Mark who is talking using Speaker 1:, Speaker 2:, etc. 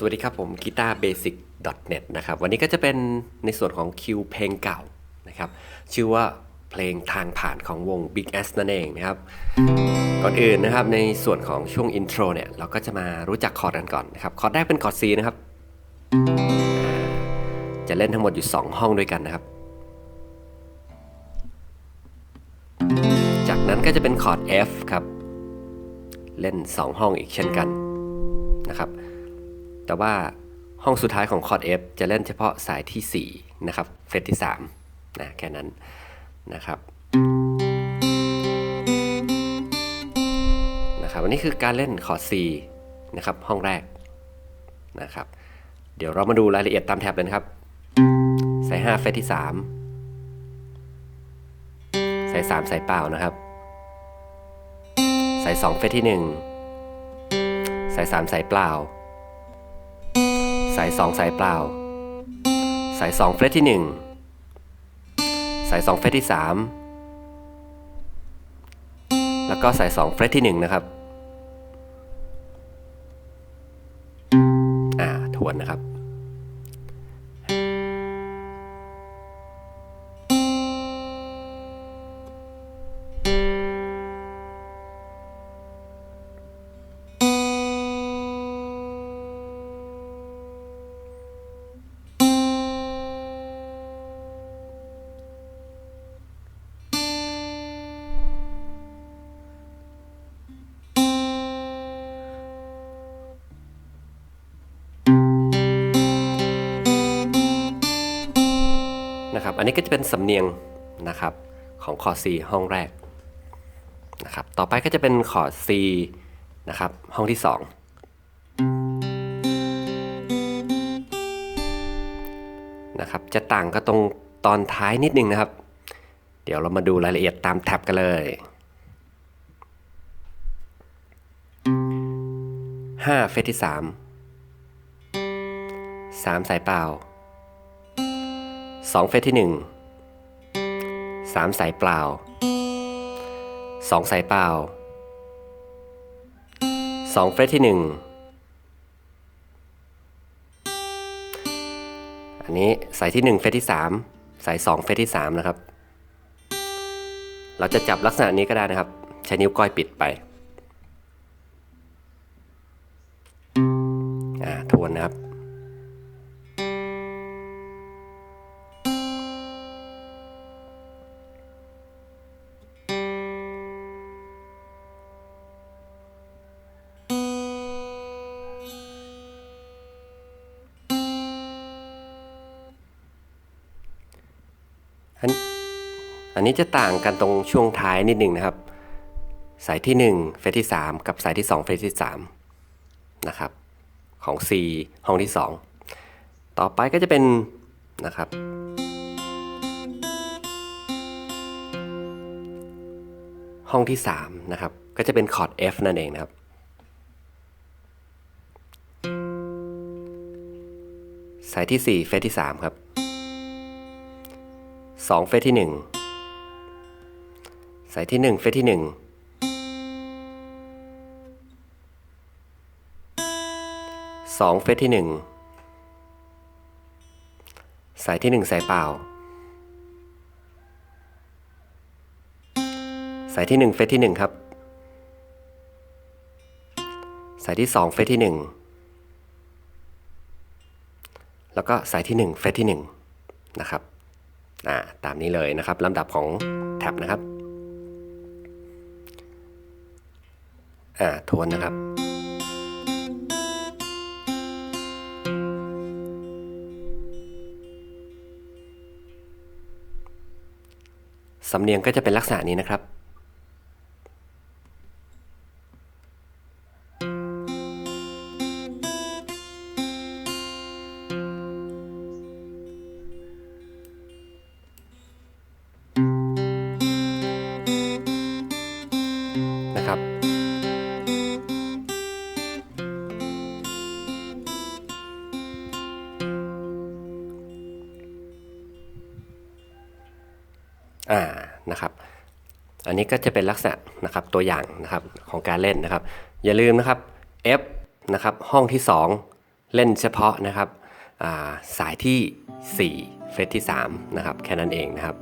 Speaker 1: สวัสดีครับผมกีตาร์เบสิก .net นะครับ วันนี้ก็จะเป็นในส่วนของคิวเพลงเก่านะครับ ชื่อว่าเพลงทางผ่านของวง Big S นั่นเองนะครับ ก่อนอื่นนะครับในส่วนของช่วงอินโทรเนี่ย เราก็จะมารู้จักคอร์ดกันก่อนนะครับ คอร์ดแรกเป็นคอร์ด C นะครับ จะเล่นทั้งหมดอยู่ 2 ห้องด้วยกันนะครับ จากนั้นก็จะเป็นคอร์ด F ครับ เล่น 2 ห้องอีกเช่นกันนะครับ แต่ว่าห้องสุดท้ายของคอร์ด F จะเล่นเฉพาะสายที่ 4 นะครับ เฟรตที่ 3 นะ แค่นั้นนะครับ นะครับ อันนี้คือการเล่นคอร์ด C นะครับ ห้องแรกนะครับ เดี๋ยวเรามาดูรายละเอียดตามแท็บเลยนะครับ สาย 5 เฟรตที่ 3 สาย 3 สายเปล่านะครับ สาย 2 เฟรตที่ 1 สาย 3 สายเปล่า สาย2สายเปล่า สาย2เฟรตที่ 1 สาย2เฟรตที่ 3 แล้วก็สาย2เฟรตที่ 1 นะครับ นะครับ อันนี้ก็จะเป็นสำเนียงนะครับของคอร์ด C ห้องแรกนะครับ ต่อไปก็จะเป็นคอร์ด C นะครับ ห้องที่ 2 นะครับ จะต่างก็ตรงตอนท้ายนิดนึงนะครับ เดี๋ยวเรามาดูรายละเอียดตามแท็บกันเลย5เฟรตที่ 3 3 สายเปล่า 2 เฟรตที่ 1 3 สายเปล่า 2 สายเปล่า 2 เฟรตที่ 1 อันนี้สายที่ 1 เฟรตที่ 3 สาย 2 เฟรตที่ 3 นะครับ เราจะจับลักษณะนี้ก็ได้นะครับ ใช้นิ้วก้อยปิดไปอ่าทวนนะครับ อันอันนี้จะต่างกันตรงช่วงท้ายนิดหนึ่งนะครับ สายที่ 1 เฟรตที่ 3 กับสายที่ 2 เฟรตที่ 3 นะครับ ของ C ห้องที่ 2 ต่อไปก็จะเป็นนะครับ ห้องที่ 3 นะครับ ก็จะเป็นคอร์ด F นั่นเองนะครับ สายที่ 4 เฟรตที่ 3 ครับ 2 เฟรตที่ 1 สายที่ 1 เฟรตที่ 1 2 เฟรตที่ 1 สายที่ 1 สายเปล่า สายที่ 1 เฟรตที่ 1 ครับ สายที่ 2 เฟรตที่ 1 แล้วก็สายที่ 1 เฟรตที่ 1 นะครับ อ่าตามนี้เลยนะครับลำดับของแท็บนะครับอ่าทวนนะครับ สำเนียงก็จะเป็นลักษณะนี้นะครับนะครับ อ่านะครับ อันนี้ก็จะเป็นลักษณะนะครับตัวอย่างนะครับของการเล่นนะครับ อย่าลืมนะครับ F นะครับห้องที่เล่นเฉพาะนะครับาสายที่ 4 เฟสที่3นะครับแค่นั้นเองนะครับ